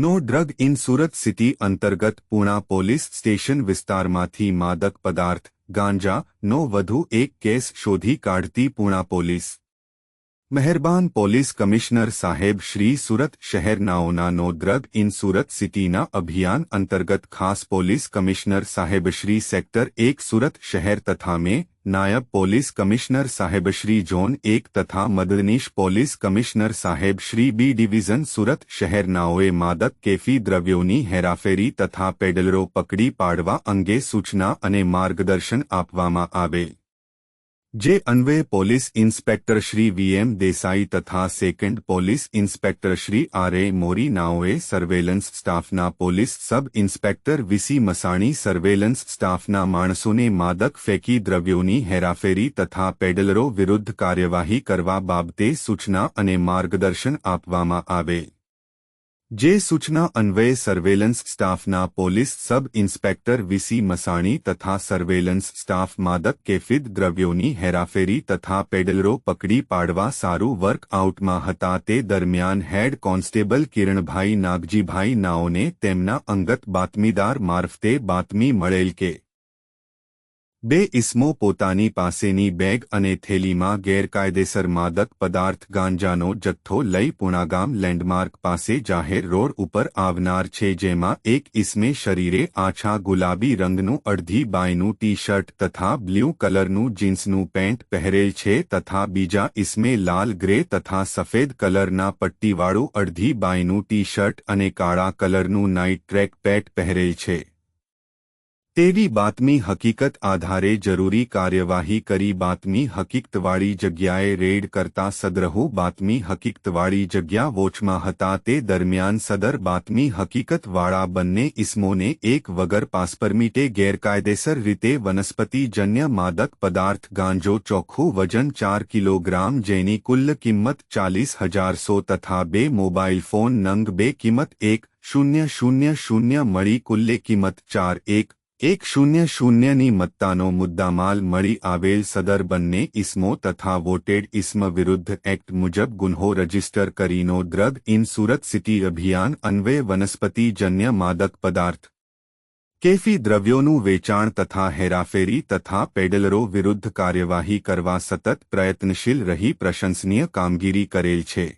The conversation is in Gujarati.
No drug in Surat city અંતર્ગત પૂણા પોલીસ સ્ટેશન વિસ્તારમાંથી માદક પદાર્થ, ગાંજા, નો વધુ એક કેસ શોધી કાઢતી પૂણા પોલીસ. મહેરબાન પોલીસ કમિશનર સાહેબ શ્રી સુરત શહેરનાઓના નો ડ્રગ ઇન સુરત સિટીના અભિયાન અંતર્ગત ખાસ પોલીસ કમિશનર સાહેબ શ્રી સેક્ટર એક સુરત શહેર તથા મેં નાયબ પોલીસ કમિશનર સાહેબ શ્રી ઝોન એક તથા મદદનીશ પોલીસ કમિશનર સાહેબ શ્રી બી ડિવિઝન સુરત શહેરનાઓએ માદક કેફી દ્રવ્યોની હેરાફેરી તથા પેડલરો પકડી પાડવા અંગે સૂચના અને માર્ગદર્શન આપવામાં આવે જે અન્વયે police inspector Shri VM Desai તથા second police inspector Shri R A મોરીનાઓએ surveillance સ્ટાફના police sub inspector VC Masani surveillance સ્ટાફના માણસોને માદક ફેંકી દ્રવ્યોની હેરાફેરી તથા પેડલરો વિરુદ્ધ કાર્યવાહી કરવા બાબતે સૂચના અને માર્ગદર્શન આપવામાં આવે. જે સૂચના અન્વયે સર્વેલન્સ સ્ટાફના police sub inspector V C Masani તથા સર્વેલન્સ સ્ટાફ માદક કેફિદ દ્રવ્યોની હેરાફેરી તથા પેડલરો પકડી પાડવા સારું વર્કઆઉટમાં હતા તે દરમિયાન હેડ કોન્સ્ટેબલ કિરણભાઈ નાગજીભાઈ નાઓને તેમના અંગત બાતમીદાર મારફતે બાતમી મળેલ કે બે ઇસમો પોતાની પાસેની બેગ અને થેલીમાં ગેરકાયદેસર માદક પદાર્થ ગાંજાનો જથ્થો લઈ પુણાગામ લેન્ડમાર્ક પાસે જાહેર રોડ ઉપર આવનાર છે જેમાં એક ઇસમે શરીરે આછા ગુલાબી રંગનું અડધી બાયનું ટી શર્ટ તથા બ્લ્યુ કલરનું જીન્સનું પેન્ટ પહેરેલ છે તથા બીજા ઇસમે લાલ ગ્રે તથા સફેદ કલરના પટ્ટીવાળું અડધી બાયનું ટી શર્ટ અને કાળા કલરનું નાઇટ ટ્રેક પેટ પહેરેલ છે. તેવી બાતમી હકીકત આધારે જરૂરી કાર્યવાહી કરી બાતમી હકીકતવાળી જગ્યાએ રેડ કરતા સદરહુ બાતમી હકીકતવાળી જગ્યા વોચમાં હતા તે દરમિયાન સદર બાતમી હકીકતવાળા બંને ઇસમોને એક વગર પાસ પરમીટે ગેરકાયદેસર રીતે વનસ્પતિજન્ય માદક પદાર્થ ગાંજો ચોખ્ખું વજન ચાર કિલોગ્રામ જેની કુલ્લ કિંમત ચાલીસ હજારસો તથા બે મોબાઈલ ફોન નંગ બે કિંમત એક શૂન્ય શૂન્ય શૂન્ય મળી કુલ્લે કિંમત ચાર એક એક શૂન્ય શૂન્યની મત્તાનો મુદ્દામાલ મળી આવેલ સદર બંને ઇસમો તથા વોટેડ ઇસમ વિરુદ્ધ એક્ટ મુજબ ગુન્હો રજિસ્ટર કરીનો ડ્રગ ઇન સુરત સિટી અભિયાન અન્વયે વનસ્પતિજન્ય માદક પદાર્થ, કેફી દ્રવ્યોનું વેચાણ તથા હેરાફેરી તથા પેડલરો વિરુદ્ધ કાર્યવાહી કરવા સતત પ્રયત્નશીલ રહી પ્રશંસનીય કામગીરી કરેલ છે.